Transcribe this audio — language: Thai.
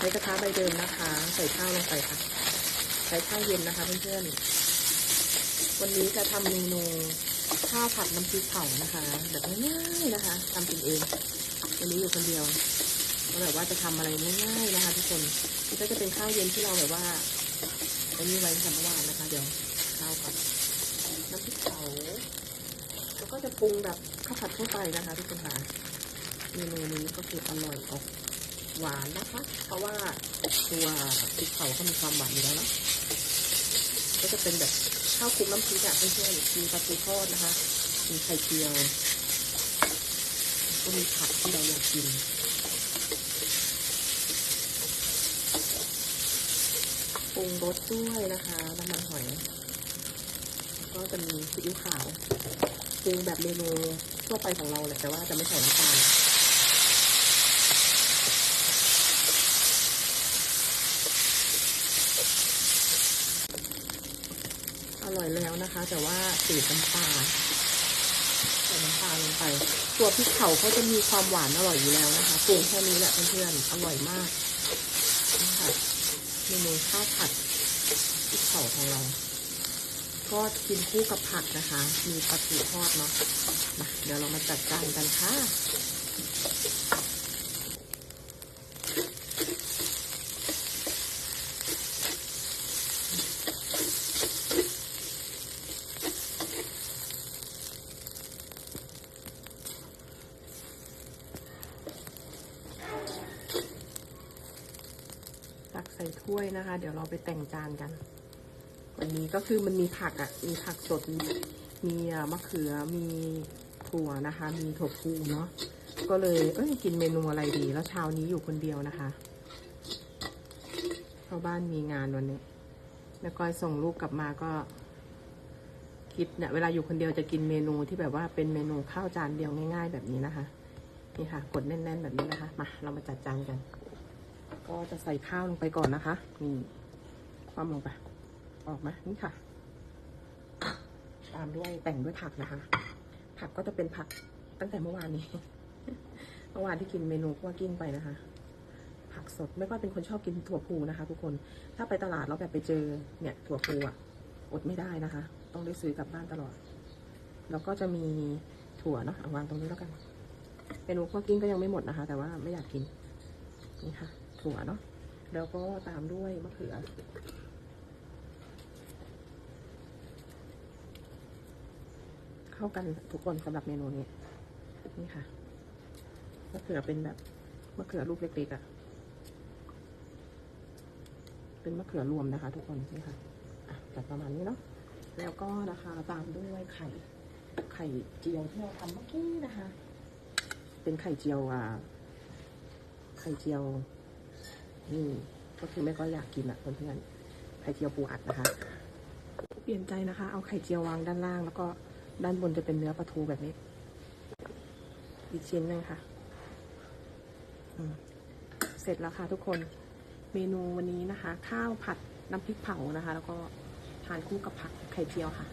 ในกระทะใบเดิมนะคะ ใส่ข้าวลงไปค่ะ ใส่ข้าวเย็นนะคะเพื่อนๆ วันนี้จะทำเมนูข้าวผัดน้ำพริกเผานะคะ แบบง่ายๆนะคะทำกินเอง วันนี้อยู่คนเดียวก็แบบว่าจะทำอะไรง่ายๆนะคะ ทุกคนนี่ก็จะเป็นข้าวเย็นที่เราแบบว่าอันนี้ไว้ทำเมื่อวานนะคะ เดี๋ยวข้าวก่อนน้ำพริกเผาแล้วก็จะปรุงแบบข้าวผัดทั่วไปนะคะ ทุกคนค่ะเมนูนี้ก็คืออร่อยออก หวานนะคะ เพราะว่าตัวพริกเผาเขามีความหวานอยู่แล้วเนาะก็จะเป็นแบบข้าวคลุกน้ำพริกอะเพื่อนๆมีปลาทูทอดนะคะ มีไข่เจียวก็มีผักที่เราอยากกินปรุงรสด้วยนะคะน้ำมันหอย ก็จะมีซีอิ๊วขาวปรุงแบบเมนูทั่วไปของเราแหละแต่ว่าจะไม่ใส่น้ำตาล อร่อยแล้วนะคะ แต่ว่าสีน้ำปลาใส่น้ำปลาลงไป ตัวพริกเผาเขาจะมีความหวานอร่อยอยู่แล้วนะคะปรุงแค่นี้แหละเพื่อนๆอร่อยมากนะคะเมนูข้าวผัดพริกเผาของเราก็กินคู่กับผักนะคะ มีปลาทูทอดเนาะมาเดี๋ยวเรามาจัดจานกันค่ะ ตักใส่ถ้วยนะคะ เดี๋ยวเราไปแต่งจานกัน วันนี้ก็คือมันมีผักอะ่ะ มีผักสดมีมีมะเขือ มีถั่วนะคะ มีถั่วพูเนาะ ก็เลยเอ้ยกินเมนูอะไรดี แล้วเช้านี้อยู่คนเดียวนะคะเพราะบ้านมีงานวันนี้แล้วก้อยส่งลูกกลับมาก็คิดเนี่ยเวลาอยู่คนเดียวจะกินเมนูที่แบบว่าเป็นเมนูข้าวจานเดียวง่าย ๆ แบบนี้นะคะ นี่ค่ะ กดแน่น ๆ แบบนี้นะคะ มาเรามาจัดจานกัน ก็จะใส่ข้าวลงไปก่อนนะคะ นี่ความลงไป ออกไหมนี่ค่ะ ตามด้วยแต่งด้วยผักนะคะ ผักก็จะเป็นผักตั้งแต่เมื่อวานนี้ เมื่อวานที่กินเมนูคั่วกิ้งไปนะคะ ผักสดไม่ว่าเป็นคนชอบกินถั่วพูนะคะ ทุกคน ถ้าไปตลาดแล้วแบบไปเจอเนี่ย ถั่วพูอะ อดไม่ได้นะคะ ต้องได้ซื้อกลับบ้านตลอด แล้วก็จะมีถั่วเนาะวางตรงนี้แล้วกัน เมนูคั่วกิ้งก็ยังไม่หมดนะคะ แต่ว่าไม่อยากกินนี่ค่ะ ถั่วเนาะแล้วก็ตามด้วยมะเขือเข้ากันทุกคนสำหรับเมนูนี้ นี่ค่ะมะเขือเป็นแบบมะเขือลูกเล็กๆอะ่ะ เป็นมะเขือรวมนะคะ ทุกคนนี่ค่ะอะจัดประมาณนี้เนาะแล้วก็นะคะตามด้วยไข่ ไข่เจียวที่เราทำเมื่อกี้นะคะ เป็นไข่เจียวอ่าไข่เจียว นี่ก็คือไม่ก็อยากกินอะเพื่อนๆไข่เจียวปูอัดนะคะ เปลี่ยนใจนะคะ เอาไข่เจียววางด้านล่าง แล้วก็ด้านบนจะเป็นเนื้อปลาทูแบบนี้ อีกชิ้นหนึงค่ะเสร็จแล้วค่ะทุกคนเมนูวันนี้นะคะ ข้าวผัดน้ำพริกเผานะคะ แล้วก็ทานคู่กับผักไข่เจียวค่ะ